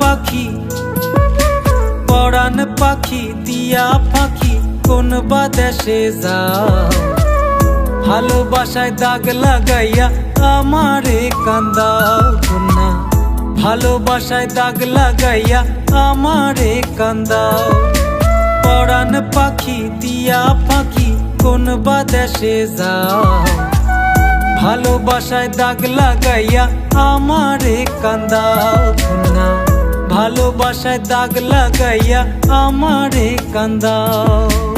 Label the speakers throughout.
Speaker 1: পাখি, পরাণ পাখি, দিয়া পাখি, কোন বা দেশে যাও। ভালোবাসায় দাগ লাগাইয়া আমারে কান্দাও কন্যা। ভালোবাসায় দাগ লাগাইয়া আমারে কান্দাও। পরাণ পাখি, দিয়া পাখি, কোন বা দেশে যাও। ভালোবাসায় দাগ লাগাইয়া আমারে কান্দাও না। ভালোবাসায় দাগ লাগাইয়া আমারে কান্দাও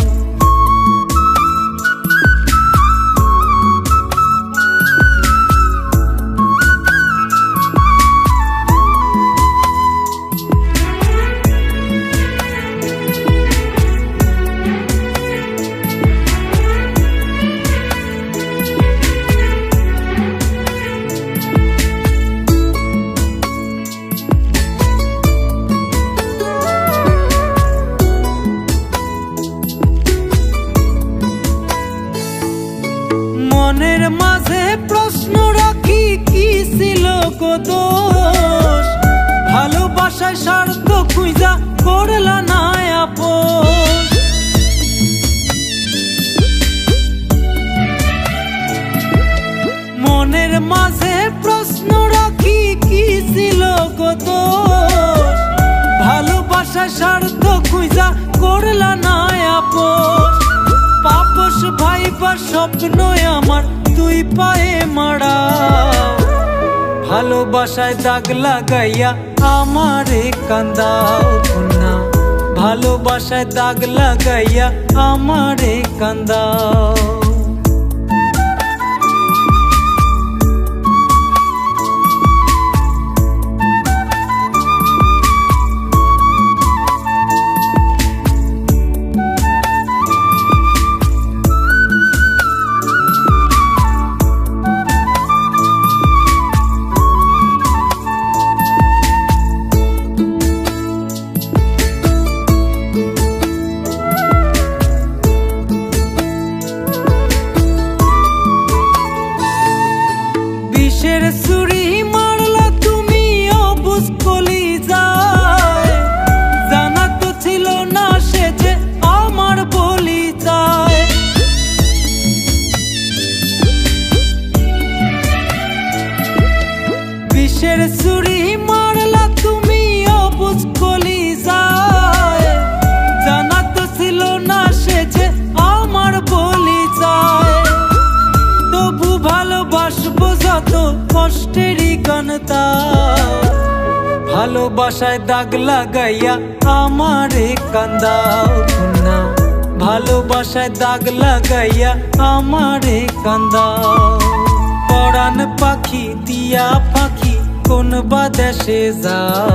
Speaker 1: মনের মাঝে প্রশ্ন রাখি, কি ছিল দোষ? ভালোবাসায় স্বার্থ খুঁজা করলা না আপোষ? মনের মাঝে প্রশ্ন রাখি, কি ছিল দোষ? ভালোবাসায় স্বার্থ খুঁজা করলা না আপোষ? পাপস ভাইবার স্বপ্ন তুই পায়ে মারা ভালোবাসায় দাগ লাগাইয়া আমারে কান্দাও কন্যা ভালোবাসায় দাগ লাগাইয়া আমারে কান্দাও বিষের ছুরি মারলা, তুমি অবুজ কলি যায় জানা তো ছিল না সে যে আমার বলি যায় তবু ভালোবাসবো যত কষ্টেরই গানতা ভালোবাসায় দাগ লাগাইয়া আমারে কান্দাও কন্যা ভালোবাসায় দাগ লাগাইয়া আমারে কান্দাও। পরাণ পাখি তিয়া পাখি কোন বা দেশে যাও।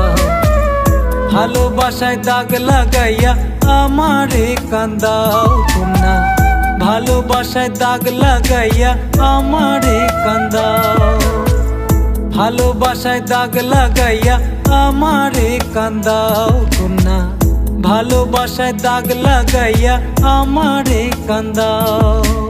Speaker 1: ভালোবাসায় দাগ লাগাইয়া আমারে কান্দাও কন্যা ভালোবাসায় দাগ লাগাইয়া আমারে কান্দাও। ভালোবাসায় দাগ লাগাইয়া আমারে কান্দাও কন্যা ভালোবাসায় দাগ লাগাইয়া আমারে কান্দাও।